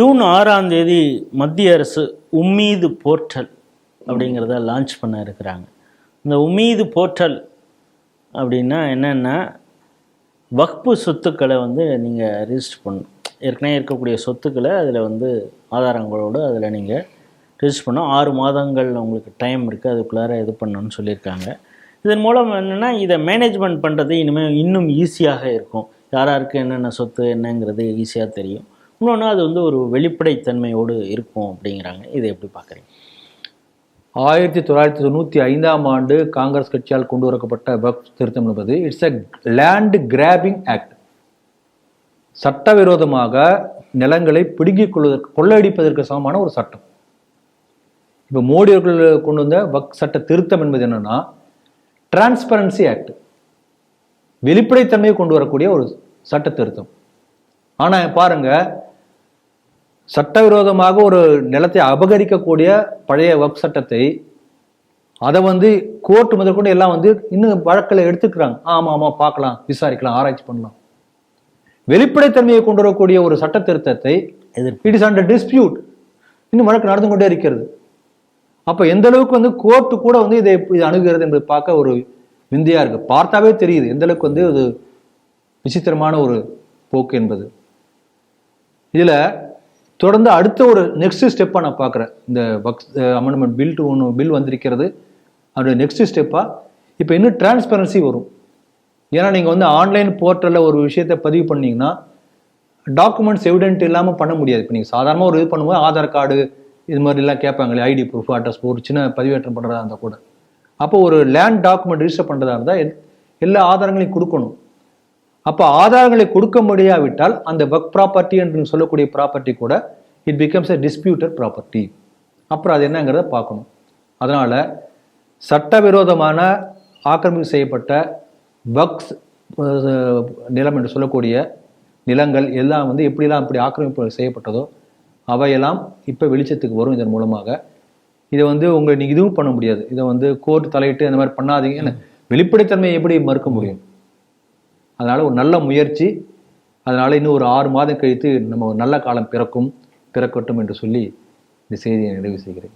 June ஆறாம் தேதி மத்திய அரசு உம்மீது போர்ட்டல் அப்படிங்கிறத லான்ச் பண்ண இருக்கிறாங்க. இந்த உம்மீது போர்ட்டல் அப்படின்னா என்னென்னா வக்பு சொத்துக்களை வந்து நீங்கள் ரிஜிஸ்டர் பண்ணணும். ஏற்கனவே இருக்கக்கூடிய சொத்துக்களை அதில் வந்து ஆதாரங்களோடு அதில் நீங்கள் ரிஜிஸ்டர் பண்ணோம் ஆறு மாதங்கள் உங்களுக்கு டைம் இருக்குது அதுக்குள்ளார இது பண்ணணும்னு சொல்லியிருக்காங்க. இதன் மூலம் என்னென்னா இதை மேனேஜ்மெண்ட் பண்ணுறது இனிமேல் இன்னும் ஈஸியாக இருக்கும். யாராருக்கு என்னென்ன சொத்து என்னங்கிறது ஈஸியாக தெரியும். இன்னொன்று அது வந்து ஒரு வெளிப்படைத்தன்மையோடு இருக்கும் அப்படிங்கிறாங்க. இதை எப்படி பார்க்குறீங்க? ஆயிரத்தி தொள்ளாயிரத்தி தொண்ணூற்றி ஐந்தாம் ஆண்டு காங்கிரஸ் கட்சியால் கொண்டு வரப்பட்ட வக்ஃப் திருத்தம் என்பது it's a land grabbing act சட்டவிரோதமாக நிலங்களை பிடுங்கிக் கொள்வதற்கு கொள்ளையடிப்பதற்கு சமமான ஒரு சட்டம். இப்போ மோடி அவர்கள் கொண்டு வந்த வக் சட்ட திருத்தம் என்பது என்னன்னா டிரான்ஸ்பரன்சி ஆக்ட் வெளிப்படைத்தன்மையை கொண்டு வரக்கூடிய ஒரு சட்ட திருத்தம். ஆனால் பாருங்கள் சட்டவிரோதமாக ஒரு நிலத்தை அபகரிக்கக்கூடிய பழைய வக் சட்டத்தை அதை வந்து கோர்ட் முதற்கொண்டு எல்லாம் வந்து இன்னும் வழக்கில் எடுத்துக்கிறாங்க. ஆமா ஆமா பார்க்கலாம் விசாரிக்கலாம் ஆராய்ச்சி பண்ணலாம். வெளிப்படைத்தன்மையை கொண்டு வரக்கூடிய ஒரு சட்ட திருத்தத்தை இட் இஸ் அண்டர் டிஸ்பியூட் இன்னும் வழக்கு நடந்து கொண்டே இருக்கிறது. அப்ப எந்த அளவுக்கு வந்து கோர்ட்டு கூட வந்து இதை இது அணுகுகிறது என்பதை பார்க்க ஒரு விந்தையா இருக்கு. பார்த்தாவே தெரியுது எந்த அளவுக்கு வந்து அது விசித்திரமான ஒரு போக்கு என்பது. இதுல தொடர்ந்து அடுத்த ஒரு நெக்ஸ்ட் ஸ்டெப்பாக நான் பார்க்குறேன். இந்த அமெண்ட்மெண்ட் பில் டு ஒன்று பில் வந்திருக்கிறது. அதோட நெக்ஸ்ட் ஸ்டெப்பாக இப்போ இன்னும் டிரான்ஸ்பரன்சி வரும். ஏன்னா நீங்கள் வந்து ஆன்லைன் போர்ட்டலில் ஒரு விஷயத்தை பதிவு பண்ணிங்கன்னா டாக்குமெண்ட்ஸ் எவிடென்ட் இல்லாமல் பண்ண முடியாது. இப்போ நீங்கள் சாதாரணமாக ஒரு இது பண்ணும்போது ஆதார் கார்டு இது மாதிரிலாம் கேட்பாங்களே ஐடி ப்ரூஃப் அட்ரஸ் ஒரு சின்ன பதிவேற்றம் பண்ணுறதா இருந்தால் கூட. அப்போ ஒரு லேண்ட் டாக்குமெண்ட் ரிஜிஸ்டர் பண்ணுறதா இருந்தால் எல்லா ஆதாரங்களையும் கொடுக்கணும். அப்போ ஆதாரங்களை கொடுக்க முடியாவிட்டால் அந்த ஒர்க் ப்ராப்பர்ட்டி என்று சொல்லக்கூடிய ப்ராப்பர்ட்டி கூட it becomes a disputed property அப்புறம் அது என்னங்கிறத பார்க்கணும். அதனால சட்டவிரோதமான ஆக்கிரமிப்பு செய்யப்பட்ட பக்ஸ் நிலம் என்று சொல்லக்கூடிய நிலங்கள் எல்லாம் வந்து எப்படிலாம் இப்படி ஆக்கிரமிப்பு செய்யப்பட்டதோ அவையெல்லாம் இப்போ வெளிச்சத்துக்கு வரும் இதன் மூலமாக. இதை வந்து உங்க நீங்க இதுவும் பண்ண முடியாது. இதை வந்து கோர்ட் தலையிட்டு அந்த மாதிரி பண்ணாதீங்க. வெளிப்படைத்தன்மையை எப்படி மறுக்க முடியும்? அதனால் ஒரு நல்ல முயற்சி. அதனால் இன்னும் ஒரு ஆறு மாதம் கழித்து நம்ம ஒரு நல்ல காலம் பிறக்கும் பிறக்கட்டும் என்று சொல்லி இந்த செய்தியை நிறைவு செய்கிறேன்.